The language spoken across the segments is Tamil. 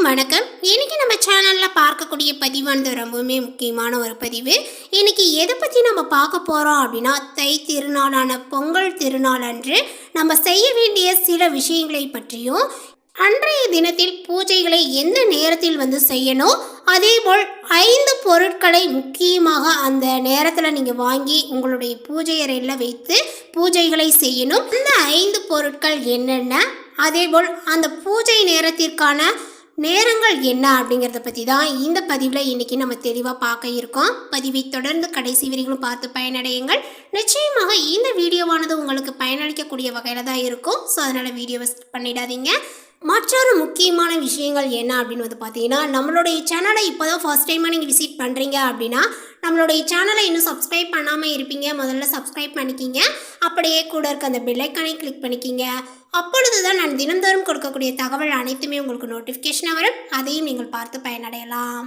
அனைவருக்கும் வணக்கம். இன்னைக்கு நம்ம சேனலில் பார்க்கக்கூடிய பதிவானது ரொம்பவுமே முக்கியமான ஒரு பதிவு. இன்னைக்கு எதை பற்றி நம்ம பார்க்க போகிறோம் அப்படின்னா தை திருநாளான பொங்கல் திருநாள் அன்று நம்ம செய்ய வேண்டிய சில விஷயங்களை பற்றியும் அன்றைய தினத்தில் பூஜைகளை எந்த நேரத்தில் வந்து செய்யணும் அதேபோல் ஐந்து பொருட்களை முக்கியமாக அந்த நேரத்தில் நீங்கள் வாங்கி உங்களுடைய பூஜை அறையில் வைத்து பூஜைகளை செய்யணும். இந்த ஐந்து பொருட்கள் என்னென்ன? அதேபோல் அந்த பூஜை நேரத்திற்கான நேரங்கள் என்ன அப்படிங்கிறத பற்றி தான் இந்த பதிவில் இன்றைக்கி நம்ம தெளிவாக பார்க்க இருக்கோம். பதிவை தொடர்ந்து கடைசி வரைகளும் பார்த்து பயனடையுங்கள். நிச்சயமாக இந்த வீடியோவானது உங்களுக்கு பயனளிக்கக்கூடிய வகையில் தான் இருக்கும். ஸோ அதனால் வீடியோவை ஸ்கிப் பண்ணிடாதீங்க. மற்றொரு முக்கியமான விஷயங்கள் என்ன அப்படின்னு வந்து பார்த்தீங்கன்னா நம்மளுடைய சேனலை இப்போ தான் ஃபர்ஸ்ட் டைமாக நீங்கள் விசிட் பண்ணுறீங்க அப்படின்னா நம்மளுடைய சேனலை இன்னும் சப்ஸ்கிரைப் பண்ணாமல் இருப்பீங்க. முதல்ல சப்ஸ்கிரைப் பண்ணிக்கிங்க. அப்படியே கூட இருக்க அந்த பெல்லைக்கானை கிளிக் பண்ணிக்கிங்க. அப்பொழுது தான் நான் தினந்தோறும் கொடுக்கக்கூடிய தகவல் அனைத்துமே உங்களுக்கு நோட்டிஃபிகேஷனாக வரும். அதையும் நீங்கள் பார்த்து பயனடையலாம்.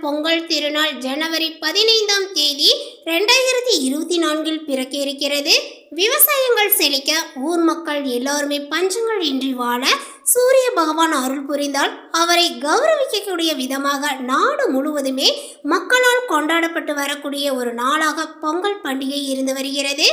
பொங்கல் திருநாள் ஜனவரி பதினைந்தாம் தேதி ரெண்டாயிரத்தி இருபத்தி நான்கில் பிறக்க இருக்கிறது. விவசாயங்கள் செழிக்க ஊர் மக்கள் எல்லோருமே பஞ்சங்கள் இன்றி வாழ சூரிய பகவான் அருள் புரிந்தால் அவரை கௌரவிக்கக்கூடிய விதமாக நாடு முழுவதுமே மக்களால் கொண்டாடப்பட்டு வரக்கூடிய ஒரு நாளாக பொங்கல் பண்டிகை இருந்து வருகிறது.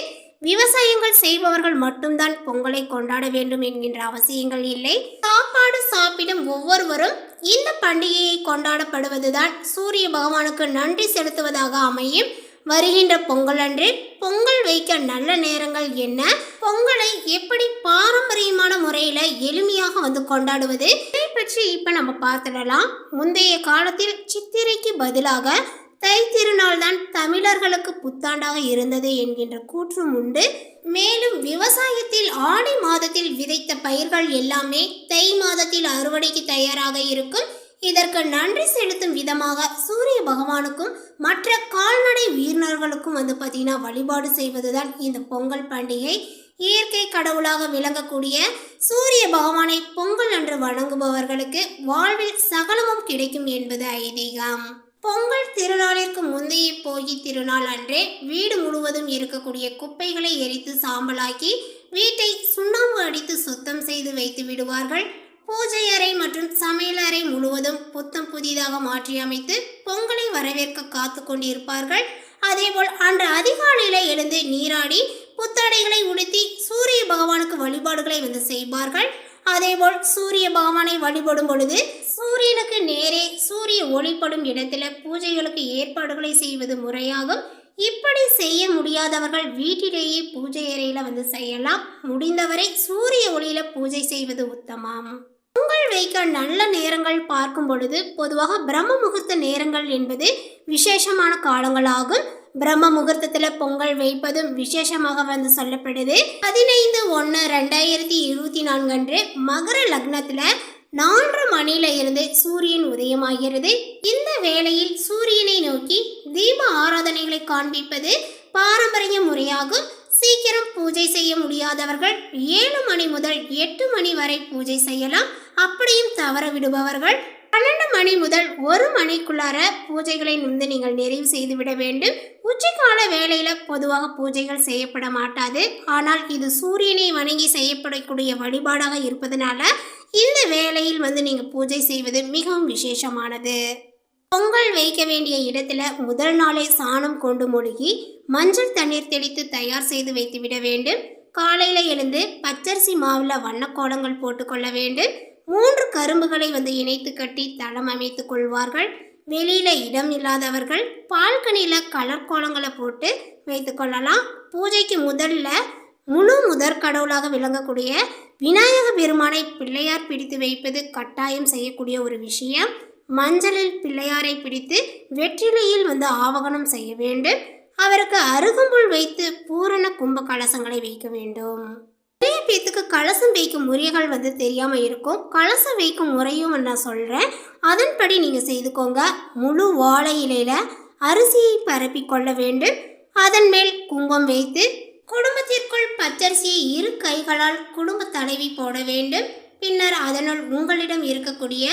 விவசாயங்கள் செய்பவர்கள் மட்டும்தான் பொங்கலை கொண்டாட வேண்டும் என்கின்ற அவசியங்கள் இல்லை. சாப்பாடு சாப்பிடும் ஒவ்வொருவரும் இந்த பண்டிகையை கொண்டாடப்படுவதுதான் சூரிய பகவானுக்கு நன்றி செலுத்துவதாக அமையும். வருகின்ற பொங்கல் அன்று பொங்கல் வைக்க நல்ல நேரங்கள் என்ன? பொங்கலை எப்படி பாரம்பரியமான முறையில் எளிமையாக வந்து கொண்டாடுவது? இதை பற்றி இப்போ நம்ம பார்த்துடலாம். முந்தைய காலத்தில் சித்திரைக்கு பதிலாக தை திருநாள் தான் தமிழர்களுக்கு புத்தாண்டாக இருந்தது என்கின்ற கூற்றும் உண்டு. மேலும் விவசாயத்தில் ஆடி மாதத்தில் விதைத்த பயிர்கள் எல்லாமே தை மாதத்தில் அறுவடைக்கு தயாராக இருக்கும். இதற்கு நன்றி செலுத்தும் விதமாக சூரிய பகவானுக்கும் மற்ற கால்நடை உயிரினர்களுக்கும் வந்து பார்த்தீங்கன்னா வழிபாடு செய்வதுதான் இந்த பொங்கல் பண்டிகை. இயற்கை கடவுளாக விளங்கக்கூடிய சூரிய பகவானை பொங்கல் அன்று வணங்குபவர்களுக்கு வாழ்வில் சகலமும் கிடைக்கும் என்பது ஐதீகம். பொங்கல் திருநாளிற்கு முந்தைய போகி திருநாள் அன்றே வீடு முழுவதும் இருக்கக்கூடிய குப்பைகளை எரித்து சாம்பலாக்கி வீட்டை சுண்ணாம்பு அடித்து சுத்தம் செய்து வைத்து விடுவார்கள். பூஜை அறை மற்றும் சமையல் அறை முழுவதும் புத்தம் புதிதாக மாற்றி அமைத்து பொங்கலை வரவேற்க காத்து கொண்டிருப்பார்கள். அதேபோல் அன்று அதிகாலையில் எழுந்து நீராடி புத்தாடைகளை உடுத்தி சூரிய பகவானுக்கு வழிபாடுகளை வந்து செய்வார்கள். அதேபோல் சூரிய பகவானை வழிபடும் பொழுது சூரியனுக்கு நேரே சூரிய ஒளிப்படும் இடத்துல பூஜைகளுக்கு ஏற்பாடுகளை செய்வது முறையாகும். இப்படி செய்ய முடியாதவர்கள் வீட்டிலேயே பூஜை அறையில வந்து செய்யலாம். முடிந்தவரை சூரிய ஒளியில பூஜை செய்வது உத்தமம். பொங்கல் வைக்க நல்ல நேரங்கள் பார்க்கும் பொழுது பொதுவாக பிரம்ம முகூர்த்த நேரங்கள் என்பது விசேஷமான காலங்களாகும். பிரம்ம முகூர்த்தத்தில் பொங்கல் வைப்பதும் விசேஷமாக வந்து சொல்லப்படுது. பதினைந்து ஒன்று ரெண்டாயிரத்தி இருபத்தி நான்கு அன்று மகர லக்னத்தில் நான்கு மணியில இருந்து சூரியன் உதயமாகிறது. இந்த வேளையில் சூரியனை நோக்கி தீப ஆராதனைகளை காண்பிப்பது பாரம்பரிய முறையாகும். சீக்கிரம் பூஜை செய்ய முடியாதவர்கள் ஏழு மணி முதல் எட்டு மணி வரை பூஜை செய்யலாம். அப்படியும் தவற விடுபவர்கள் பன்னெண்டு மணி முதல் ஒரு மணிக்குள்ளார பூஜைகளை வந்து நீங்கள் நிறைவு செய்துவிட வேண்டும். உச்சிக்கால வேளையில பொதுவாக பூஜைகள் செய்யப்பட மாட்டாது. ஆனால் இது சூரியனை வணங்கி செய்யப்படக்கூடிய வழிபாடாக இருப்பதனால இந்த வேளையில் வந்து நீங்கள் பூஜை செய்வது மிகவும் விசேஷமானது. பொங்கல் வைக்க வேண்டிய இடத்துல முதல் நாளே சாணம் கொண்டு மொழுகி மஞ்சள் தண்ணீர் தெளித்து தயார் செய்து வைத்து விட வேண்டும். காலையில் எழுந்து பச்சரிசி மாவில் வண்ணக்கோலங்கள் போட்டுக்கொள்ள வேண்டும். மூன்று கரும்புகளை வந்து இணைத்து கட்டி தளம் அமைத்து கொள்வார்கள். வெளியில் இடம் இல்லாதவர்கள் பால்கனியில் கலர் கோலங்களை போட்டு வைத்து கொள்ளலாம். பூஜைக்கு முதல்ல முழு முதற் கடவுளாக விளங்கக்கூடிய விநாயக பெருமானை பிள்ளையார் பிடித்து வைப்பது கட்டாயம் செய்யக்கூடிய ஒரு விஷயம். மஞ்சளில் பிள்ளையாரை பிடித்து வெற்றிலையில் வந்து ஆவகனம் செய்ய வேண்டும். அவருக்கு அருகம்புல் வைத்து பூரண கும்ப கலசங்களை வைக்க வேண்டும். நிறைய பேத்துக்கு கலசம் வைக்கும் முறைகள் வந்து தெரியாம இருக்கும். கலசம் வைக்கும் முறையும் நான் சொல்றேன். அதன்படி நீங்க செய்துக்கோங்க. முழு வாழை இலையில அரிசியை பரப்பி கொள்ள வேண்டும். அதன் மேல் குங்குமம் வைத்து குடும்பத்திற்குள் பச்சரிசியை இரு கைகளால் குடும்ப தலைவி போட வேண்டும். பின்னர் அதனுள் உங்களிடம் இருக்கக்கூடிய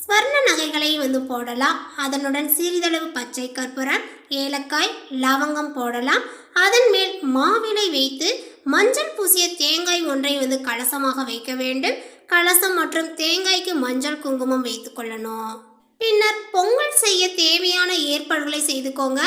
ஸ்வர்ண நகைகளை வந்து போடலாம். அதனுடன் சிறிதளவு பச்சை கற்பூரம் ஏலக்காய் லவங்கம் போடலாம். அதன் மேல் மாவிலை வைத்து மஞ்சள் பூசிய தேங்காய் ஒன்றை வந்து கலசமாக வைக்க வேண்டும். கலசம் மற்றும் தேங்காய்க்கு மஞ்சள் குங்குமம் வைத்து கொள்ளணும். பின்னர் பொங்கல் செய்ய தேவையான ஏற்பாடுகளை செய்துக்கோங்க.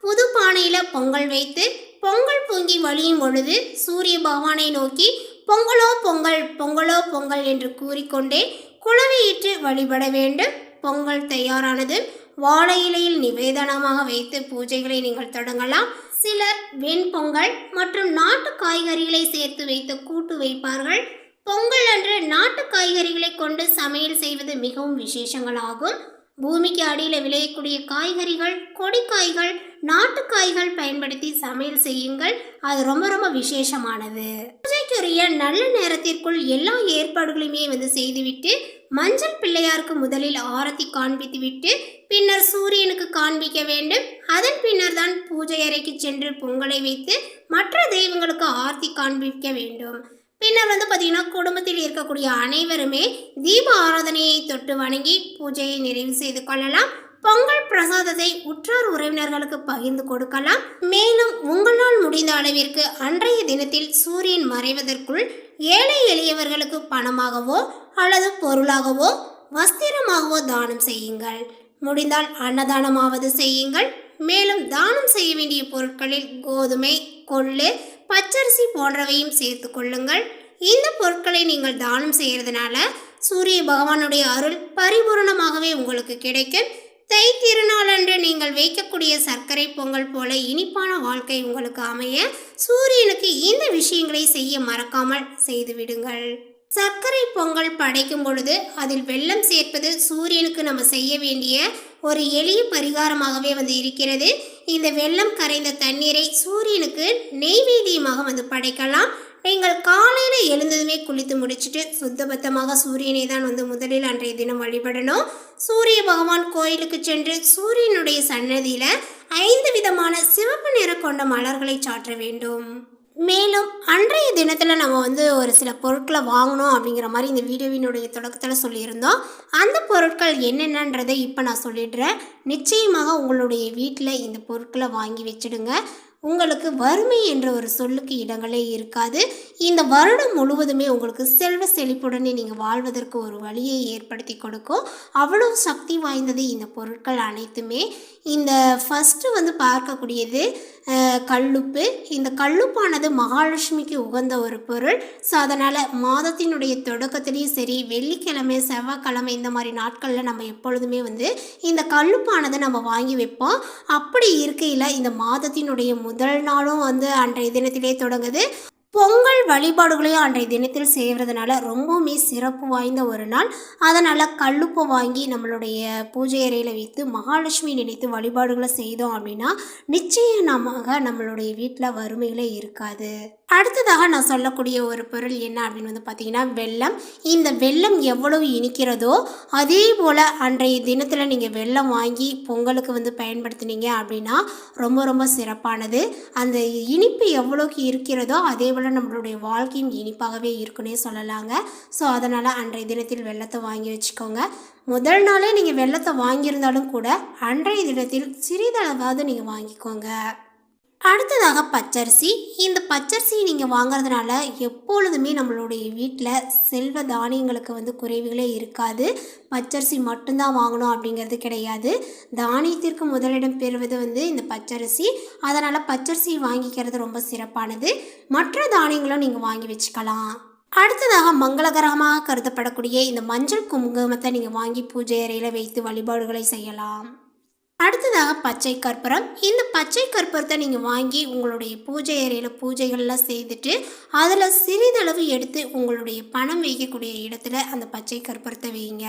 புது பானையில் பொங்கல் வைத்து பொங்கல் பொங்கி வழியும் பொழுது சூரிய பகவானை நோக்கி பொங்கலோ பொங்கல் பொங்கலோ பொங்கல் என்று கூறிக்கொண்டே குளவியிட்டு வழிபட வேண்டும். பொங்கல் தயாரானது வாழை இலையில் நிவேதனமாக வைத்து பூஜைகளை நீங்கள் தொடங்கலாம். சிலர் வெண்பொங்கல் மற்றும் நாட்டு காய்கறிகளை சேர்த்து வைத்து கூட்டு வைப்பார்கள். பொங்கல் அன்று நாட்டு காய்கறிகளை கொண்டு சமையல் செய்வது மிகவும் விசேஷங்களாகும். பூமிக்கு அடியில் விளையக்கூடிய காய்கறிகள் கொடிக்காய்கள் நாட்டுக்காய்கள் பயன்படுத்தி சமையல் செய்யுங்கள். அது ரொம்ப ரொம்ப விசேஷமானது. பூஜைக்குரிய நல்ல நேரத்திற்குள் எல்லா ஏற்பாடுகளையுமே வந்து செய்துவிட்டு மஞ்சள் பிள்ளையாருக்கு முதலில் ஆரத்தி காண்பித்து விட்டு பின்னர் சூரியனுக்கு காண்பிக்க வேண்டும். அதன் பின்னர் தான் பூஜை அறைக்கு சென்று பொங்கலை வைத்து மற்ற தெய்வங்களுக்கு ஆரத்தி காண்பிக்க வேண்டும். பின்னர் வந்து பார்த்திங்கன்னா குடும்பத்தில் இருக்கக்கூடிய அனைவருமே தீப ஆராதனையை தொட்டு வணங்கி பூஜையை நிறைவு செய்து கொள்ளலாம். பொங்கல் பிரசாதத்தை உற்றார் உறவினர்களுக்கு பகிர்ந்து கொடுக்கலாம். மேலும் உங்களால் முடிந்த அளவிற்கு அன்றைய தினத்தில் சூரியன் மறைவதற்குள் ஏழை எளியவர்களுக்கு பணமாகவோ அல்லது பொருளாகவோ வஸ்திரமாகவோ தானம் செய்யுங்கள். முடிந்தால் அன்னதானமாவது செய்யுங்கள். மேலும் தானம் செய்ய வேண்டிய பொருட்களில் கோதுமை கொள்ளு பச்சரிசி போன்றவையும் சேர்த்து கொள்ளுங்கள். இந்த பொருட்களை நீங்கள் தானம் செய்கிறதுனால சூரிய பகவானுடைய அருள் பரிபூரணமாகவே உங்களுக்கு கிடைக்கும். தை திருநாளன்று நீங்கள் வைக்கக்கூடிய சர்க்கரை பொங்கல் போல இனிப்பான வாழ்க்கை உங்களுக்கு அமைய சூரியனுக்கு இந்த விஷயங்களை செய்ய மறக்காமல் செய்து விடுங்கள். சர்க்கரை பொங்கல் படைக்கும் பொழுது அதில் வெள்ளம் சேர்ப்பது சூரியனுக்கு நம்ம செய்ய வேண்டிய ஒரு எளிய பரிகாரமாகவே வந்து இருக்கிறது. இந்த வெள்ளம் கரைந்த தண்ணீரை சூரியனுக்கு நெய்வேத்தியமாக வந்து படைக்கலாம். நீங்கள் காலையில் எழுந்ததுமே குளித்து முடிச்சுட்டு சுத்தபத்தமாக சூரியனை தான் வந்து முதலில் அன்றைய தினம் வழிபடணும். சூரிய பகவான் கோயிலுக்கு சென்று சூரியனுடைய சன்னதியில் ஐந்து விதமான சிவப்பு நிறம் கொண்ட மலர்களை சாற்ற வேண்டும். மேலும் அன்றைய தினத்தில் நம்ம வந்து ஒரு சில பொருட்களை வாங்கணும் அப்படிங்கிற மாதிரி இந்த வீடியோவினுடைய தொடக்கத்தில் சொல்லியிருந்தோம். அந்த பொருட்கள் என்னென்னன்றதை இப்போ நான் சொல்லிடுறேன். நிச்சயமாக உங்களுடைய வீட்டில் இந்த பொருட்களை வாங்கி வச்சிடுங்க. உங்களுக்கு வறுமை என்ற ஒரு சொல்லுக்கு இடங்களே இருக்காது. இந்த வருடம் முழுவதுமே உங்களுக்கு செல்வ செழிப்புடனே நீங்கள் வாழ்வதற்கு ஒரு வழியை ஏற்படுத்தி கொடுக்கும். அவ்வளவு சக்தி வாய்ந்தது இந்த பொருட்கள் அனைத்துமே. இந்த ஃபஸ்ட்டு வந்து பார்க்கக்கூடியது கல்லுப்பு. இந்த கல்லுப்பானது மகாலட்சுமிக்கு உகந்த ஒரு பொருள். ஸோ அதனால் மாதத்தினுடைய தொடக்கத்துலேயும் சரி வெள்ளிக்கிழமை செவ்வாய்க்கிழமை இந்த மாதிரி நாட்களில் நம்ம எப்பொழுதுமே வந்து இந்த கல்லுப்பானதை நம்ம வாங்கி வைப்போம். அப்படி இருக்கையில் இந்த மாதத்தினுடைய முதல் நாளும் வந்து அன்றைய தினத்திலே தொடங்குது. பொங்கல் வழிபாடுகளையும் அன்றைய தினத்தில் செய்கிறதுனால ரொம்பவுமே சிறப்பு வாய்ந்த ஒரு நாள். அதனால் கல்லுப்பை வாங்கி நம்மளுடைய பூஜை அறையில் வைத்து மகாலட்சுமி நினைத்து வழிபாடுகளை செய்தோம் அப்படின்னா நிச்சயமாக நம்மளுடைய வீட்டில் வறுமைகளே இருக்காது. அடுத்ததாக நான் சொல்லக்கூடிய ஒரு பொருள் என்ன அப்படின்னு வந்து பார்த்தீங்கன்னா வெள்ளம் இந்த வெள்ளம் எவ்வளவு இனிக்கிறதோ அதே போல் அன்றைய தினத்தில் நீங்கள் வெள்ளம் வாங்கி பொங்கலுக்கு வந்து பயன்படுத்துனீங்க அப்படின்னா ரொம்ப ரொம்ப சிறப்பானது. அந்த இனிப்பு எவ்வளோக்கு இருக்கிறதோ அதே போல் நம்மளுடைய வாழ்க்கையும் இனிப்பாகவே இருக்குன்னே சொல்லலாங்க. ஸோ அதனால் அன்றைய தினத்தில் வெள்ளத்தை வாங்கி வச்சுக்கோங்க. முதல் நாளே நீங்கள் வெள்ளத்தை வாங்கியிருந்தாலும் கூட அன்றைய தினத்தில் சிறிதளவாவது நீங்கள் வாங்கிக்கோங்க. அடுத்ததாக பச்சரிசி. இந்த பச்சரிசி நீங்கள் வாங்குறதுனால எப்பொழுதுமே நம்மளுடைய வீட்டில் செல்வ தானியங்களுக்கு வந்து குறைவுகளே இருக்காது. பச்சரிசி மட்டும்தான் வாங்கணும் அப்படிங்கிறது கிடையாது. தானியத்திற்கு முதலிடம் பெறுவது வந்து இந்த பச்சரிசி. அதனால் பச்சரிசி வாங்கிக்கிறது ரொம்ப சிறப்பானது. மற்ற தானியங்களும் நீங்கள் வாங்கி வச்சுக்கலாம். அடுத்ததாக மங்களகரமாக கருதப்படக்கூடிய இந்த மஞ்சள் குங்குமத்தை நீங்கள் வாங்கி பூஜை அறையில் வைத்து வழிபாடுகளை செய்யலாம். அடுத்ததாக பச்சை கற்பூரம். இந்த பச்சை கற்பூரத்தை நீங்கள் வாங்கி உங்களுடைய பூஜை அறையில் பூஜைகள்லாம் செய்துட்டு அதில் சிறிதளவு எடுத்து உங்களுடைய பணம் வைக்கக்கூடிய இடத்துல அந்த பச்சை கற்பூரத்தை வைங்க.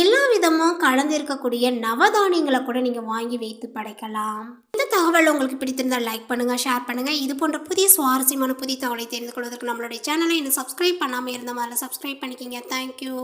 எல்லா விதமும் கலந்து இருக்கக்கூடிய நவதானியங்களை கூட நீங்கள் வாங்கி வைத்து படைக்கலாம். இந்த தகவல் உங்களுக்கு பிடித்திருந்தால் லைக் பண்ணுங்கள் ஷேர் பண்ணுங்கள் இது போன்ற புதிய சுவாரஸ்யமான புதிய தகவலை தெரிந்து கொள்வதற்கு நம்மளுடைய சேனலை இன்னும் சப்ஸ்கிரைப் பண்ணாமல் இருந்த மாதிரி சப்ஸ்கிரைப் பண்ணிக்கிங்க தேங்க்யூ